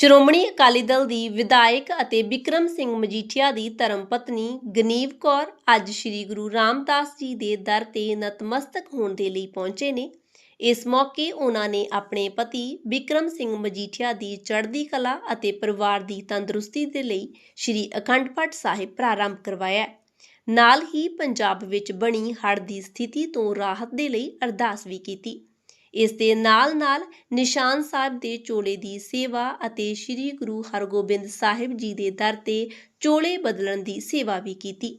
ਸ਼੍ਰੋਮਣੀ ਅਕਾਲੀ ਦਲ ਦੀ ਵਿਧਾਇਕ ਅਤੇ ਬਿਕਰਮ ਸਿੰਘ ਮਜੀਠੀਆ ਦੀ ਧਰਮ ਪਤਨੀ ਗਨੀਵ ਕੌਰ ਅੱਜ ਸ੍ਰੀ ਗੁਰੂ ਰਾਮਦਾਸ ਜੀ ਦੇ ਦਰ ਤੇ ਨਤਮਸਤਕ ਹੋਣ ਦੇ ਲਈ ਪਹੁੰਚੇ ਨੇ। ਇਸ ਮੌਕੇ ਉਹਨਾਂ ਨੇ ਆਪਣੇ ਪਤੀ ਬਿਕਰਮ ਸਿੰਘ ਮਜੀਠੀਆ ਦੀ ਚੜ੍ਹਦੀ ਕਲਾ ਅਤੇ ਪਰਿਵਾਰ ਦੀ ਤੰਦਰੁਸਤੀ ਦੇ ਲਈ ਸ੍ਰੀ ਅਖੰਡ ਪਾਠ ਸਾਹਿਬ ਪ੍ਰਾਰੰਭ ਕਰਵਾਇਆ ਨਾਲ ਹੀ ਪੰਜਾਬ ਵਿੱਚ ਬਣੀ ਹੜ੍ਹ ਦੀ ਸਥਿਤੀ ਤੋਂ ਰਾਹਤ ਦੇ ਲਈ ਅਰਦਾਸ ਵੀ ਕੀਤੀ। ਇਸ ਦੇ ਨਾਲ-ਨਾਲ ਨਿਸ਼ਾਨ ਸਾਹਿਬ ਦੇ ਚੋਲੇ ਦੀ ਸੇਵਾ ਅਤੇ ਸ੍ਰੀ ਗੁਰੂ ਹਰਗੋਬਿੰਦ ਸਾਹਿਬ ਜੀ ਦੇ ਦਰ ਤੇ ਚੋਲੇ ਬਦਲਣ ਦੀ ਸੇਵਾ ਵੀ ਕੀਤੀ।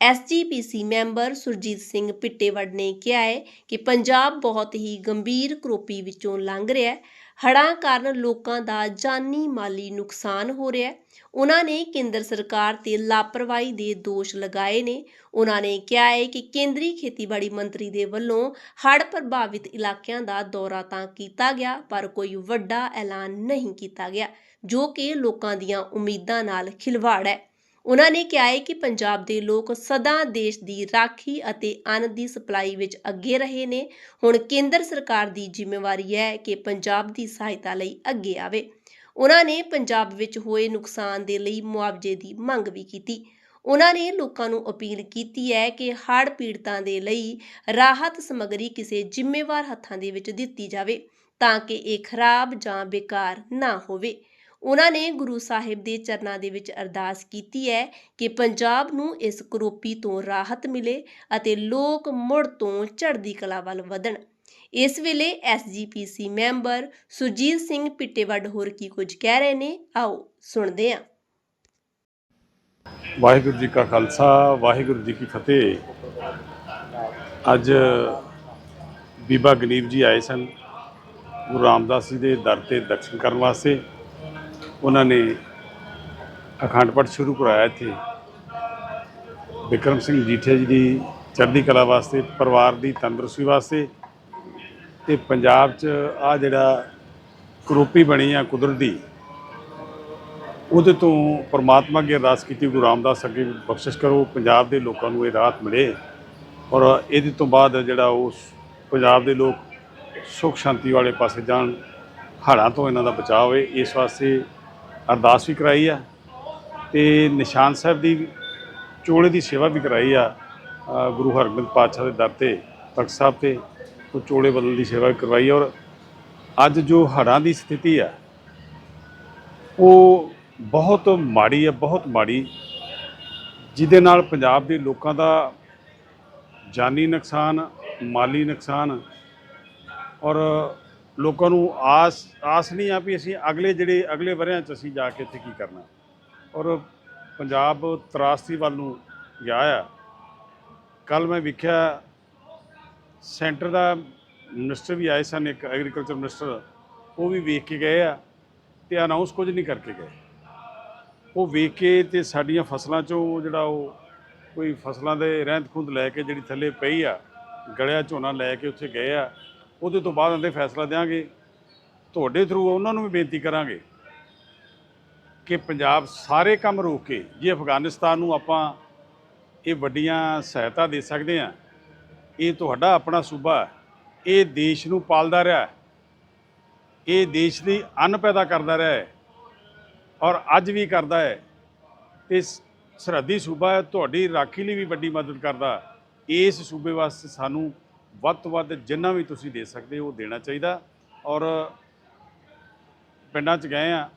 ਐਸਜੀਪੀਸੀ ਮੈਂਬਰ ਸੁਰਜੀਤ ਸਿੰਘ ਪਿੱਟੇਵੜ ਨੇ ਕਿਹਾ ਹੈ ਕਿ ਪੰਜਾਬ ਬਹੁਤ ਹੀ ਗੰਭੀਰ ਕਰੋਪੀ ਵਿੱਚੋਂ ਲੰਘ ਰਿਹਾ ਹੈ। ਹੜ੍ਹਾਂ ਕਾਰਨ ਲੋਕਾਂ ਦਾ ਜਾਨੀ ਮਾਲੀ ਨੁਕਸਾਨ ਹੋ ਰਿਹਾ ਹੈ। ਉਹਨਾਂ ਨੇ ਕੇਂਦਰ ਸਰਕਾਰ ਤੇ ਲਾਪਰਵਾਹੀ ਦੇ ਦੋਸ਼ ਲਗਾਏ ਨੇ। ਉਹਨਾਂ ਨੇ ਕਿਹਾ ਹੈ ਕਿ ਕੇਂਦਰੀ ਖੇਤੀਬਾੜੀ ਮੰਤਰੀ ਦੇ ਵੱਲੋਂ ਹੜ੍ਹ ਪ੍ਰਭਾਵਿਤ ਇਲਾਕਿਆਂ ਦਾ ਦੌਰਾ ਤਾਂ ਕੀਤਾ ਗਿਆ, ਪਰ ਕੋਈ ਵੱਡਾ ਐਲਾਨ ਨਹੀਂ ਕੀਤਾ ਗਿਆ, ਜੋ ਕਿ ਲੋਕਾਂ ਦੀਆਂ ਉਮੀਦਾਂ ਨਾਲ ਖਿਲਵਾੜ ਹੈ। ਉਨ੍ਹਾਂ ਨੇ ਕਿਹਾ ਹੈ ਕਿ ਪੰਜਾਬ ਦੇ ਲੋਕ ਸਦਾ ਦੇਸ਼ ਦੀ ਰਾਖੀ ਅਤੇ ਅੰਨ ਦੀ ਸਪਲਾਈ ਵਿੱਚ ਅੱਗੇ ਰਹੇ ਨੇ। ਹੁਣ ਕੇਂਦਰ ਸਰਕਾਰ ਦੀ ਜ਼ਿੰਮੇਵਾਰੀ ਹੈ ਕਿ ਪੰਜਾਬ ਦੀ ਸਹਾਇਤਾ ਲਈ ਅੱਗੇ ਆਵੇ। ਉਹਨਾਂ ਨੇ ਪੰਜਾਬ ਵਿੱਚ ਹੋਏ ਨੁਕਸਾਨ ਦੇ ਲਈ ਮੁਆਵਜ਼ੇ ਦੀ ਮੰਗ ਵੀ ਕੀਤੀ। ਉਹਨਾਂ ਨੇ ਲੋਕਾਂ ਨੂੰ ਅਪੀਲ ਕੀਤੀ ਹੈ ਕਿ ਹੜ੍ਹ ਪੀੜਤਾਂ ਦੇ ਲਈ ਰਾਹਤ ਸਮੱਗਰੀ ਕਿਸੇ ਜ਼ਿੰਮੇਵਾਰ ਹੱਥਾਂ ਦੇ ਵਿੱਚ ਦਿੱਤੀ ਜਾਵੇ ਤਾਂ ਕਿ ਇਹ ਖਰਾਬ ਜਾਂ ਬੇਕਾਰ ਨਾ ਹੋਵੇ। ਉਹਨਾਂ ਨੇ ਗੁਰੂ ਸਾਹਿਬ ਦੇ ਚਰਨਾਂ ਦੇ ਵਿੱਚ ਅਰਦਾਸ ਕੀਤੀ ਹੈ ਕਿ ਪੰਜਾਬ ਨੂੰ ਇਸ ਕਰੋਪੀ ਤੋਂ ਰਾਹਤ ਮਿਲੇ ਅਤੇ ਲੋਕ ਮੁੜ ਤੋਂ ਚੜ੍ਹਦੀ ਕਲਾ ਵੱਲ ਵਧਣ। ਇਸ ਵੇਲੇ ਐਸਜੀਪੀਸੀ ਮੈਂਬਰ ਸੁਰਜੀਤ ਸਿੰਘ ਪਿੱਟੇਵੱਡ ਹੋਰ ਕੀ ਕੁਝ ਕਹਿ ਰਹੇ ਨੇ, ਆਓ ਸੁਣਦੇ ਹਾਂ। ਵਾਹਿਗੁਰੂ ਜੀ ਕਾ ਖਾਲਸਾ, ਵਾਹਿਗੁਰੂ ਜੀ ਕੀ ਫਤਿਹ। ਅੱਜ ਬੀਬਾ ਗਨੀਬ ਜੀ ਆਏ ਸਨ ਗੁਰੂ ਰਾਮਦਾਸ ਜੀ ਦੇ ਦਰ ਤੇ ਦਰਸ਼ਨ ਕਰਨ ਵਾਸਤੇ। ਉਹਨਾਂ ਨੇ ਅਖੰਡ ਪਾਠ ਸ਼ੁਰੂ ਕਰਾਇਆ ਇੱਥੇ। ਵਿਕਰਮ ਸਿੰਘ ਜੀਠੇ ਜੀ ਦੀ ਚੜ੍ਹਦੀ ਕਲਾ ਵਾਸਤੇ, ਪਰਿਵਾਰ ਦੀ ਤੰਦਰੁਸਤੀ ਵਾਸਤੇ ਤੇ ਪੰਜਾਬ 'ਚ ਆ ਜਿਹੜਾ ਕਰੋਪੀ ਬਣੀ ਆ ਕੁਦਰਤੀ, ਉਹਦੇ ਤੋਂ ਪਰਮਾਤਮਾ ਅੱਗੇ ਅਰਦਾਸ ਕੀਤੀ, ਗੁਰੂ ਰਾਮਦਾਸ ਅੱਗੇ ਬਖਸ਼ਿਸ਼ ਕਰੋ, ਪੰਜਾਬ ਦੇ ਲੋਕਾਂ ਨੂੰ ਇਹ ਰਾਹਤ ਮਿਲੇ ਔਰ ਇਹਦੇ ਤੋਂ ਬਾਅਦ ਜਿਹੜਾ ਉਸ ਪੰਜਾਬ ਦੇ ਲੋਕ ਸੁਖ ਸ਼ਾਂਤੀ ਵਾਲੇ ਪਾਸੇ ਜਾਣ ਹੜ੍ਹਾਂ ਤੋਂ ਇਹਨਾਂ ਦਾ ਬਚਾਅ ਹੋਵੇ, ਇਸ ਵਾਸਤੇ ਅਰਦਾਸ ਵੀ ਕਰਾਈ ਆ ਤੇ ਨਿਸ਼ਾਨ ਸਾਹਿਬ ਦੀ ਚੋਲੇ ਦੀ ਸੇਵਾ ਵੀ ਕਰਾਈ ਆ ਗੁਰੂ ਹਰਗੋਬਿੰਦ ਪਾਤਸ਼ਾਹ ਦੇ ਦਰ ਤੇ, ਤਖਤ ਸਾਹਿਬ ਤੇ, ਉਹ ਚੋਲੇ ਬਦਲ ਦੀ ਸੇਵਾ ਵੀ ਕਰਵਾਈ ਔਰ ਅੱਜ ਜੋ ਹੜ੍ਹਾਂ ਦੀ ਸਥਿਤੀ ਆ, ਉਹ ਬਹੁਤ ਮਾੜੀ ਹੈ ਬਹੁਤ ਮਾੜੀ, ਜਿਹਦੇ ਨਾਲ ਪੰਜਾਬ ਦੇ ਲੋਕਾਂ ਦਾ ਜਾਨੀ ਨੁਕਸਾਨ, ਮਾਲੀ ਨੁਕਸਾਨ ਔਰ ਲੋਕਾਂ ਨੂੰ ਆਸ ਆਸ ਨਹੀਂ ਆ ਵੀ ਅਸੀਂ ਅਗਲੇ ਜਿਹੜੇ, ਅਗਲੇ ਵਰਿਆਂ 'ਚ ਅਸੀਂ ਜਾ ਕੇ ਇੱਥੇ ਕੀ ਕਰਨਾ। ਔਰ ਪੰਜਾਬ ਤਰਾਸਦੀ ਵੱਲ ਨੂੰ ਗਿਆ ਆ। ਕੱਲ ਮੈਂ ਵੇਖਿਆ ਸੈਂਟਰ ਦਾ ਮਿਨਿਸਟਰ ਵੀ ਆਏ ਸਨ, ਇੱਕ ਐਗਰੀਕਲਚਰ ਮਿਨਿਸਟਰ, ਉਹ ਵੀ ਵੇਖ ਕੇ ਗਏ ਆ ਤੇ ਅਨਾਉਂਸ ਕੁਝ ਨਹੀਂ ਕਰਕੇ ਗਏ। ਉਹ ਵੇਖ ਕੇ ਤੇ ਸਾਡੀਆਂ ਫਸਲਾਂ ਚੋਂ ਜਿਹੜਾ ਉਹ ਕੋਈ ਫਸਲਾਂ ਦੇ ਰਹਿੰਦ ਖੁੰਦ ਲੈ ਕੇ ਜਿਹੜੀ ਥੱਲੇ ਪਈ ਆ, ਗਲਿਆ ਝੋਨਾ ਲੈ ਕੇ ਉੱਥੇ ਗਏ ਆ। ਉਹਦੇ ਤੋਂ ਬਾਅਦ ਅੰਦੇ ਫੈਸਲਾ ਦੇਾਂਗੇ ਤੁਹਾਡੇ ਥਰੂ ਉਹਨਾਂ ਨੂੰ ਵੀ ਬੇਨਤੀ ਕਰਾਂਗੇ ਕਿ ਪੰਜਾਬ ਸਾਰੇ ਕੰਮ ਰੋਕ ਕੇ, ਜੇ ਅਫਗਾਨਿਸਤਾਨ ਨੂੰ ਆਪਾਂ ਇਹ ਵੱਡੀਆਂ ਸਹਾਇਤਾ ਦੇ ਸਕਦੇ ਆ ਇਹ ਤੁਹਾਡਾ ਆਪਣਾ ਸੂਬਾ ਇਹ ਦੇਸ਼ ਨੂੰ ਪਾਲਦਾ ਰਿਹਾ ਇਹ ਦੇਸ਼ ਦੀ ਅੰਨ ਪੈਦਾ ਕਰਦਾ ਰਿਹਾ ਹੈ ਔਰ ਅੱਜ ਵੀ ਕਰਦਾ ਹੈ, ਤੇ ਸਰਹੱਦੀ ਸੂਬਾ ਤੁਹਾਡੀ ਰਾਖੀ ਲਈ ਵੀ ਵੱਡੀ ਮਦਦ ਕਰਦਾ। ਇਸ ਸੂਬੇ ਵਾਸਤੇ ਸਾਨੂੰ ਵੱਧ ਤੋਂ ਵੱਧ ਜਿੰਨਾ ਵੀ ਤੁਸੀਂ ਦੇ ਸਕਦੇ ਹੋ, ਉਹ ਦੇਣਾ ਚਾਹੀਦਾ। ਔਰ ਪਿੰਡਾਂ 'ਚ ਗਏ ਆ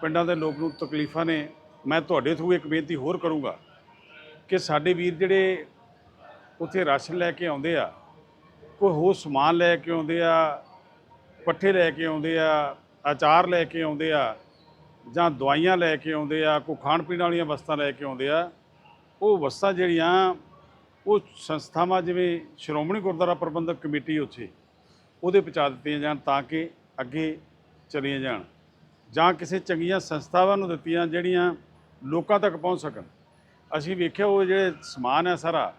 ਪਿੰਡਾਂ ਦੇ ਲੋਕ ਨੂੰ ਤਕਲੀਫਾਂ ਨੇ। ਮੈਂ ਤੁਹਾਡੇ ਥਰੂ ਇੱਕ ਬੇਨਤੀ ਹੋਰ ਕਰੂੰਗਾ ਕਿ ਸਾਡੇ ਵੀਰ ਜਿਹੜੇ ਉੱਥੇ ਰਾਸ਼ਨ ਲੈ ਕੇ ਆਉਂਦੇ ਆ, ਕੋਈ ਹੋਰ ਸਮਾਨ ਲੈ ਕੇ ਆਉਂਦੇ ਆ, ਪੱਠੇ ਲੈ ਕੇ ਆਉਂਦੇ ਆ, ਅਚਾਰ ਲੈ ਕੇ ਆਉਂਦੇ ਆ, ਜਾਂ ਦਵਾਈਆਂ ਲੈ ਕੇ ਆਉਂਦੇ ਆ, ਕੋਈ ਖਾਣ ਪੀਣ ਵਾਲੀਆਂ ਵਸਤਾਂ ਲੈ ਕੇ ਆਉਂਦੇ ਆ, ਉਹ ਵਸਤਾਂ ਜਿਹੜੀਆਂ ਉਹ ਸੰਸਥਾਵਾਂ ਜਿਵੇਂ ਸ਼੍ਰੋਮਣੀ ਗੁਰਦੁਆਰਾ ਪ੍ਰਬੰਧਕ ਕਮੇਟੀ ਉੱਥੇ, ਉਹਦੇ ਪਹੁੰਚਾ ਦਿੱਤੀਆਂ ਜਾਣ ਤਾਂ ਕਿ ਅੱਗੇ ਚਲੀਆਂ ਜਾਣ। ਜਾਂ ਕਿਸੇ ਚੰਗੀਆਂ ਸੰਸਥਾਵਾਂ ਨੂੰ ਦਿੱਤੀਆਂ ਜਿਹੜੀਆਂ ਲੋਕਾਂ ਤੱਕ ਪਹੁੰਚ ਸਕਣ। ਅਸੀਂ ਵੇਖਿਆ ਉਹ ਜਿਹੜੇ ਸਮਾਨ ਹੈ ਸਾਰਾ,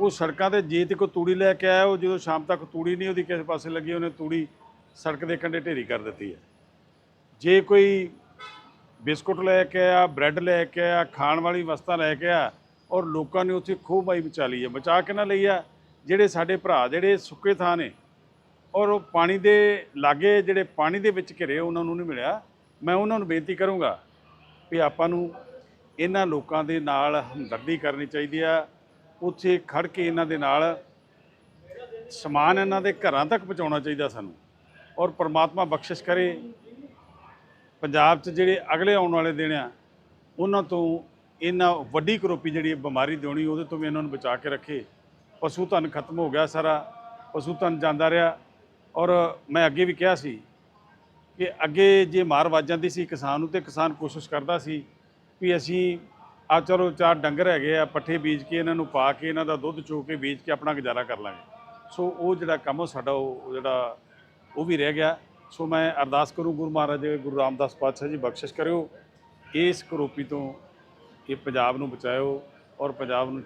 ਉਹ ਸੜਕਾਂ ਤੇ ਜੇ ਤੇ ਕੋਈ ਤੂੜੀ ਲੈ ਕੇ ਆਇਆ, ਉਹ ਜਦੋਂ ਸ਼ਾਮ ਤੱਕ ਤੂੜੀ ਨਹੀਂ ਉਹਦੀ ਕਿਸੇ ਪਾਸੇ ਲੱਗੀ, ਉਹਨੇ ਤੂੜੀ ਸੜਕ ਦੇ ਕੰਢੇ ਢੇਰੀ ਕਰ ਦਿੱਤੀ ਹੈ। ਜੇ ਕੋਈ ਬਿਸਕੁਟ ਲੈ ਕੇ ਆਇਆ, ਬ੍ਰੈਡ ਲੈ ਕੇ ਆਇਆ, ਖਾਣ ਵਾਲੀ ਵਸਤਾਂ ਲੈ ਕੇ ਆਇਆ ਔਰ ਲੋਕਾਂ ਨੇ ਉੱਥੇ ਖੂਬ ਮਾਈ ਬਚਾ ਲਈ ਹੈ ਬਚਾ ਕੇ ਨਾ ਲਈ ਆ ਜਿਹੜੇ ਸਾਡੇ ਭਰਾ, ਜਿਹੜੇ ਸੁੱਕੇ ਥਾਂ ਨੇ, ਔਰ ਉਹ ਪਾਣੀ ਦੇ ਲਾਗੇ ਜਿਹੜੇ ਪਾਣੀ ਦੇ ਵਿੱਚ ਘਿਰੇ, ਉਹਨਾਂ ਨੂੰ ਨਹੀਂ ਮਿਲਿਆ। ਮੈਂ ਉਹਨਾਂ ਨੂੰ ਬੇਨਤੀ ਕਰੂੰਗਾ ਵੀ ਆਪਾਂ ਨੂੰ ਇਹਨਾਂ ਲੋਕਾਂ ਦੇ ਨਾਲ ਹਮਦਰਦੀ ਕਰਨੀ ਚਾਹੀਦੀ ਆ ਉੱਥੇ ਖੜ ਕੇ ਇਹਨਾਂ ਦੇ ਨਾਲ ਸਮਾਨ ਇਹਨਾਂ ਦੇ ਘਰਾਂ ਤੱਕ ਪਹੁੰਚਾਉਣਾ ਚਾਹੀਦਾ ਸਾਨੂੰ। ਔਰ ਪ੍ਰਮਾਤਮਾ ਬਖਸ਼ਿਸ਼ ਕਰੇ। ਪੰਜਾਬ 'ਚ ਜਿਹੜੇ ਅਗਲੇ ਆਉਣ ਵਾਲੇ ਦਿਨ ਆ, ਉਹਨਾਂ ਤੋਂ ਇਹਨਾਂ ਵੱਡੀ ਕਰੋਪੀ ਜਿਹੜੀ ਬਿਮਾਰੀ ਦੀ ਹੋਣੀ ਉਹਦੇ ਤੋਂ ਵੀ ਇਹਨਾਂ ਨੂੰ ਬਚਾ ਕੇ ਰੱਖੇ। ਪਸ਼ੂ ਧਨ ਖਤਮ ਹੋ ਗਿਆ ਸਾਰਾ, ਪਸ਼ੂ ਧਨ ਜਾਂਦਾ ਰਿਹਾ। ਔਰ ਮੈਂ ਅੱਗੇ ਵੀ ਕਿਹਾ ਸੀ ਕਿ ਅੱਗੇ ਜੇ ਮਾਰ ਵੱਜ ਜਾਂਦੀ ਸੀ ਕਿਸਾਨ ਨੂੰ, ਤੇ ਕਿਸਾਨ ਕੋਸ਼ਿਸ਼ ਕਰਦਾ ਸੀ ਵੀ ਅਸੀਂ ਆ ਚਲੋ ਚਾਰ ਡੰਗਰ ਹੈਗੇ ਆ, ਪੱਠੇ ਬੀਜ ਕੇ ਇਹਨਾਂ ਨੂੰ ਪਾ ਕੇ, ਇਹਨਾਂ ਦਾ ਦੁੱਧ ਚੋ ਕੇ ਵੇਚ ਕੇ ਆਪਣਾ ਗੁਜ਼ਾਰਾ ਕਰ ਲਾਂਗੇ। ਸੋ ਉਹ ਜਿਹੜਾ ਕੰਮ ਉਹ ਸਾਡਾ, ਉਹ ਜਿਹੜਾ, ਉਹ ਵੀ ਰਹਿ ਗਿਆ। ਸੋ ਮੈਂ ਅਰਦਾਸ ਕਰੂੰ ਗੁਰੂ ਮਹਾਰਾਜ ਗੁਰੂ ਰਾਮਦਾਸ ਪਾਤਸ਼ਾਹ ਜੀ ਬਖਸ਼ਿਸ਼ ਕਰਿਓ। ਇਸ ਕਰੋਪੀ ਤੋਂ ਕਿ ਪੰਜਾਬ ਨੂੰ ਬਚਾਇਓ ਔਰ ਪੰਜਾਬ ਨੂੰ